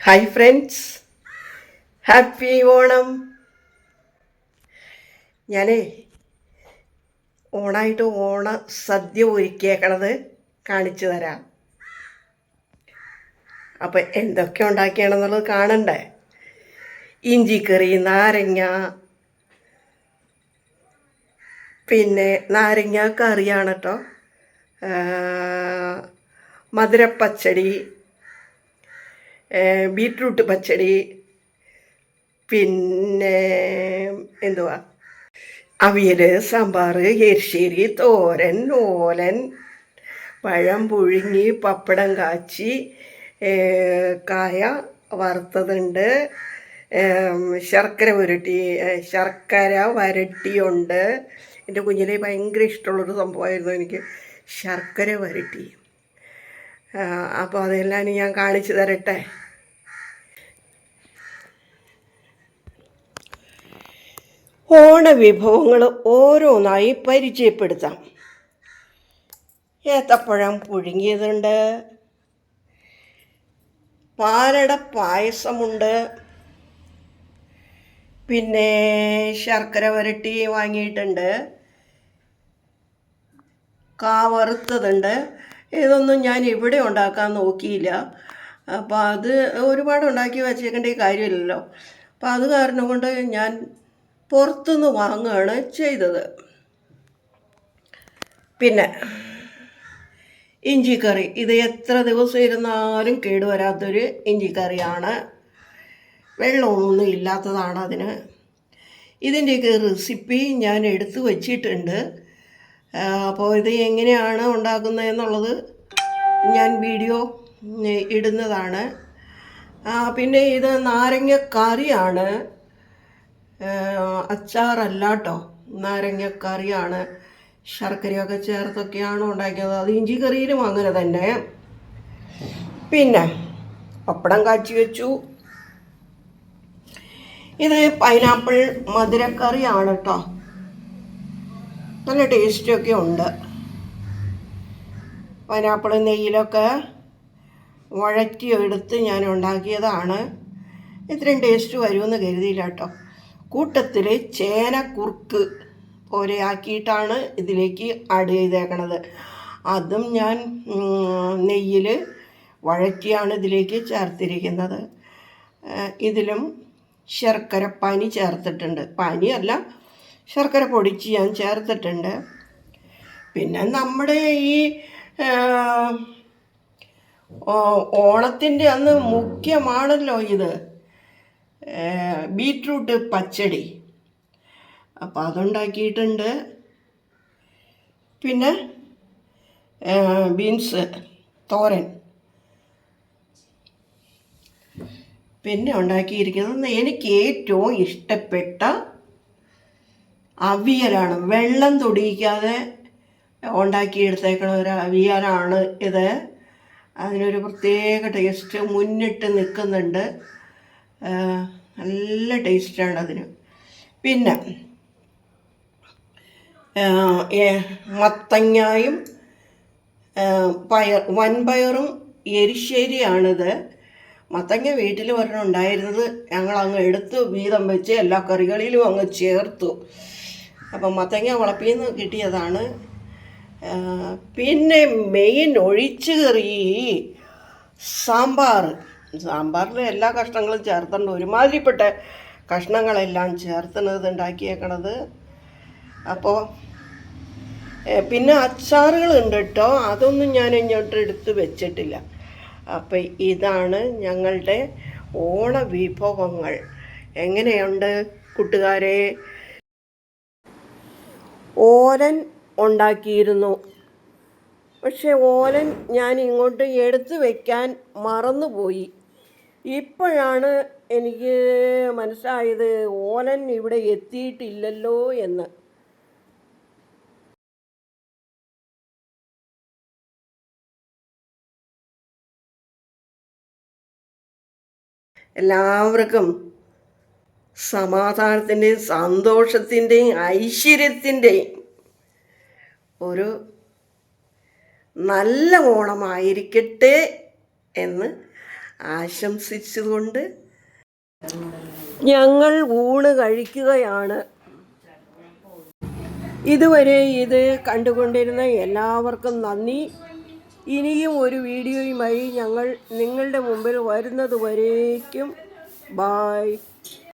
Hi friends happy Onam ഞാനേ ഓണായിട്ട് ഓണ സദ്യ ഒരുക്കിയേക്കണത് കാണിച്ചു തരാം. അപ്പം എന്തൊക്കെ ഉണ്ടാക്കിയാണെന്നുള്ളത് കാണണ്ടേ? ഇഞ്ചിക്കറി നാരങ്ങ പിന്നെ നാരങ്ങ കറിയാണ് കേട്ടോ മധുരപ്പച്ചടി ബീട്രൂട്ട് പച്ചടി പിന്നെ എന്തുവാ? അവിയൽ സാമ്പാർ എരിശ്ശേരി തോരൻ ഓലൻ പഴം പുഴുങ്ങി പപ്പടം കാച്ചി കായ വറുത്തതുണ്ട്. ശർക്കര ഉരുട്ടി ഏ, ശർക്കര വരട്ടിയുണ്ട്. എന്റെ കുഞ്ഞിലെ ഭയങ്കര ഇഷ്ടമുള്ളൊരു സംഭവമായിരുന്നു എനിക്ക് ശർക്കര വരട്ടി. അപ്പോൾ അതെല്ലാം ഇനി ഞാൻ കാണിച്ചു തരട്ടെ. ഓണവിഭവങ്ങൾ ഓരോന്നായി പരിചയപ്പെടുത്താം. ഏത്തപ്പഴം പുഴുങ്ങിയതുണ്ട്. പാലട പായസമുണ്ട്. പിന്നെ ശർക്കര വരട്ടി വാങ്ങിയിട്ടുണ്ട്. കാ വറുത്തതുണ്ട് ഇതൊന്നും ഞാൻ ഇവിടെ ഉണ്ടാക്കാൻ നോക്കിയില്ല. അപ്പോൾ അത് ഒരുപാട് ഉണ്ടാക്കി വച്ചേക്കേണ്ട കാര്യമില്ലല്ലോ. അപ്പോൾ അത് കാരണം കൊണ്ട് ഞാൻ പുറത്തുനിന്ന് വാങ്ങുകയാണ് ചെയ്തത്. പിന്നെ ഇഞ്ചിക്കറി ഇത് എത്ര ദിവസം ഇരുന്നാലും കേടുവരാത്തൊരു ഇഞ്ചിക്കറിയാണ് വെള്ളമൊന്നും ഇല്ലാത്തതാണ് അതിന്. ഇതിന്റെയൊക്കെ റെസിപ്പി ഞാൻ എടുത്തു വച്ചിട്ടുണ്ട്. അപ്പോൾ ഇത് എങ്ങനെയാണ് ഉണ്ടാക്കുന്നത് എന്നുള്ളത് ഞാൻ വീഡിയോ ഇടുന്നതാണ്. പിന്നെ ഇത് നാരങ്ങ കറിയാണ്. അച്ചാറല്ല കേട്ടോ നാരങ്ങ കറിയാണ്. ശർക്കരയൊക്കെ ചേർത്തൊക്കെയാണ് ഉണ്ടാക്കിയത്? അത് ഇഞ്ചി കറിയിലും അങ്ങനെ തന്നെ. പിന്നെ പപ്പടം കാച്ചി വെച്ചു. ഇത് പൈനാപ്പിൾ മധുരക്കറിയാണ് കേട്ടോ. നല്ല ടേസ്റ്റൊക്കെ ഉണ്ട്. പൈനാപ്പിൾ നെയ്യിലൊക്കെ വഴറ്റി എടുത്ത് ഞാൻ ഉണ്ടാക്കിയതാണ്. ഇത്രയും ടേസ്റ്റ് വരുമെന്ന് കരുതിയില്ല കേട്ടോ. കൂട്ടത്തിൽ ചേന കുറുക്ക് പോലെ ആക്കിയിട്ടാണ് ഇതിലേക്ക് ആഡ് ചെയ്തേക്കണത്. അതും ഞാൻ നെയ്യിൽ വഴറ്റിയാണ് ഇതിലേക്ക് ചേർത്തിരിക്കുന്നത്. ഇതിലും ശർക്കര പനി ചേർത്തിട്ടുണ്ട്. പനിയല്ല ശർക്കര പൊടിച്ച് ഞാൻ ചേർത്തിട്ടുണ്ട്. പിന്നെ നമ്മുടെ ഈ ഓണത്തിന്റെ അന്ന് മുഖ്യമാണല്ലോ ഇത്. ബീറ്റ്റൂട്ട് പച്ചടി. അപ്പോൾ അതുണ്ടാക്കിയിട്ടുണ്ട്. പിന്നെ ബീൻസ് തോരൻ. പിന്നെ ഉണ്ടാക്കിയിരിക്കുന്നത് എനിക്ക് ഏറ്റവും ഇഷ്ടപ്പെട്ട അവിയലാണ്. വെള്ളം തൊടിയിക്കാതെ ഉണ്ടാക്കിയെടുത്തേക്കണ ഒരു അവിയലാണ് ഇത്. അതിനൊരു പ്രത്യേക ടേസ്റ്റ് മുന്നിട്ട് നിൽക്കുന്നുണ്ട്. നല്ല ടേസ്റ്റാണ് അതിന്. പിന്നെ മത്തങ്ങായും പയർ വൻപയറും എരിശ്ശേരിയാണിത്. മത്തങ്ങ വീട്ടിൽ ഒരെണ്ണം ഉണ്ടായിരുന്നത് ഞങ്ങൾ അങ്ങ് എടുത്ത് വീതം വെച്ച് എല്ലാ കറികളിലും അങ്ങ് ചേർത്തു. അപ്പം മത്തങ്ങ വളപ്പിൽ നിന്ന് കിട്ടിയതാണ് പിന്നെ മെയിൻ ഒഴിച്ചു കറി സാമ്പാർ. സാമ്പാറിൽ എല്ലാ കഷ്ണങ്ങളും ചേർത്തുണ്ട് ഒരുമാതിരിപ്പെട്ട കഷ്ണങ്ങളെല്ലാം ചേർത്തണത് ഉണ്ടാക്കിയേക്കണത് അപ്പോൾ പിന്നെ അച്ചാറുകൾ ഉണ്ട് കേട്ടോ അതൊന്നും ഞാൻ ഇങ്ങോട്ട് എടുത്ത് വെച്ചിട്ടില്ല. അപ്പം ഇതാണ് ഞങ്ങളുടെ ഓണവിഭവങ്ങൾ. എങ്ങനെയുണ്ട് കൂട്ടുകാരെ? ഓലൻ ഉണ്ടാക്കിയിരുന്നു. പക്ഷെ ഓരൻ ഞാൻ ഇങ്ങോട്ട് എടുത്തു വയ്ക്കാൻ മറന്നുപോയി. ഇപ്പോഴാണ് എനിക്ക് മനസ്സിലായത് ഓരൻ ഇവിടെ എത്തിയിട്ടില്ലല്ലോ എന്ന്. എല്ലാവർക്കും സമാധാനത്തിന്റെയും സന്തോഷത്തിന്റെയും ഐശ്വര്യത്തിന്റെയും ഒരു നല്ല ഓണമായിരിക്കട്ടെ എന്ന് ആശംസിച്ചുകൊണ്ട് ഞങ്ങൾ ഊണ് കഴിക്കുകയാണ്. ഇതുവരെ ഇത് കണ്ടുകൊണ്ടിരുന്ന എല്ലാവർക്കും നന്ദി. ഇനിയും ഒരു വീഡിയോയുമായി ഞങ്ങൾ നിങ്ങളുടെ മുമ്പിൽ വരുന്നതുവരേക്കും. ബായ്